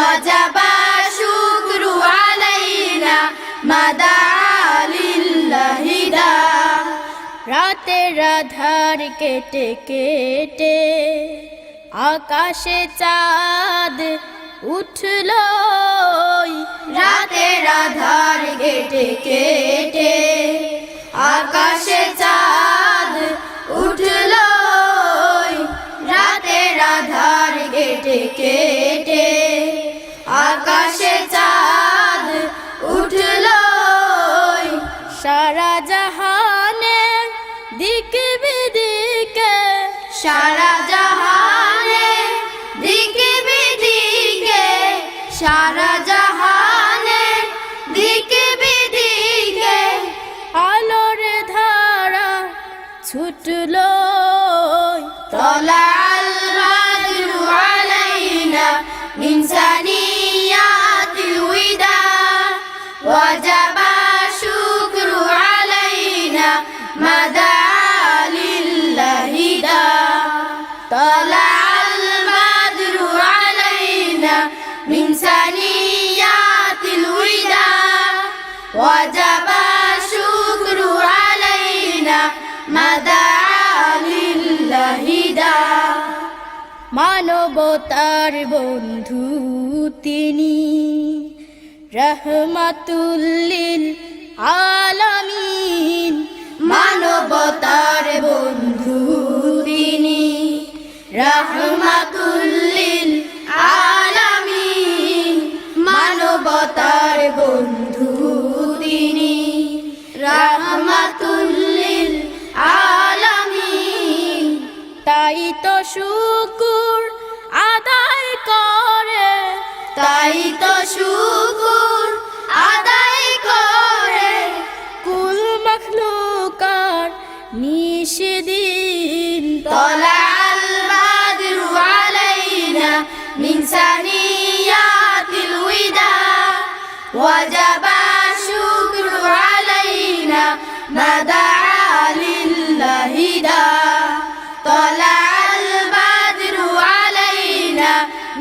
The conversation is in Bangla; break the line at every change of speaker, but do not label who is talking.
وجب الشكر علينا ما دعا لله داع
রাতের আধার কেটে কেটে আকাশে চাঁদ উঠল
রাতের আধার কেটে কেটে আকাশে চাঁদ উঠল রাতের আধার কেটে কেটে আকাশে চাঁদ উঠল।
সারা জাহানে দিকে বিদিকে,
সারা জাহানে দিকে বিদিকে, সারা জাহানে দিকে বিদিকে।
আলোর ধারা ছুটল
তলা من ثنيات الوداع وجب الشكر علينا ما دعا لله داع
মানবতার বন্ধু তিনি রহমাতুল্লিল শুকুর আদায় করে
তাই তো শুকুর আদায় করে
কুল মখলুকার নিষেদিন
طلع البدر علينا من ثنيات الوداع وجب الشكر علينا ما دعا لله داع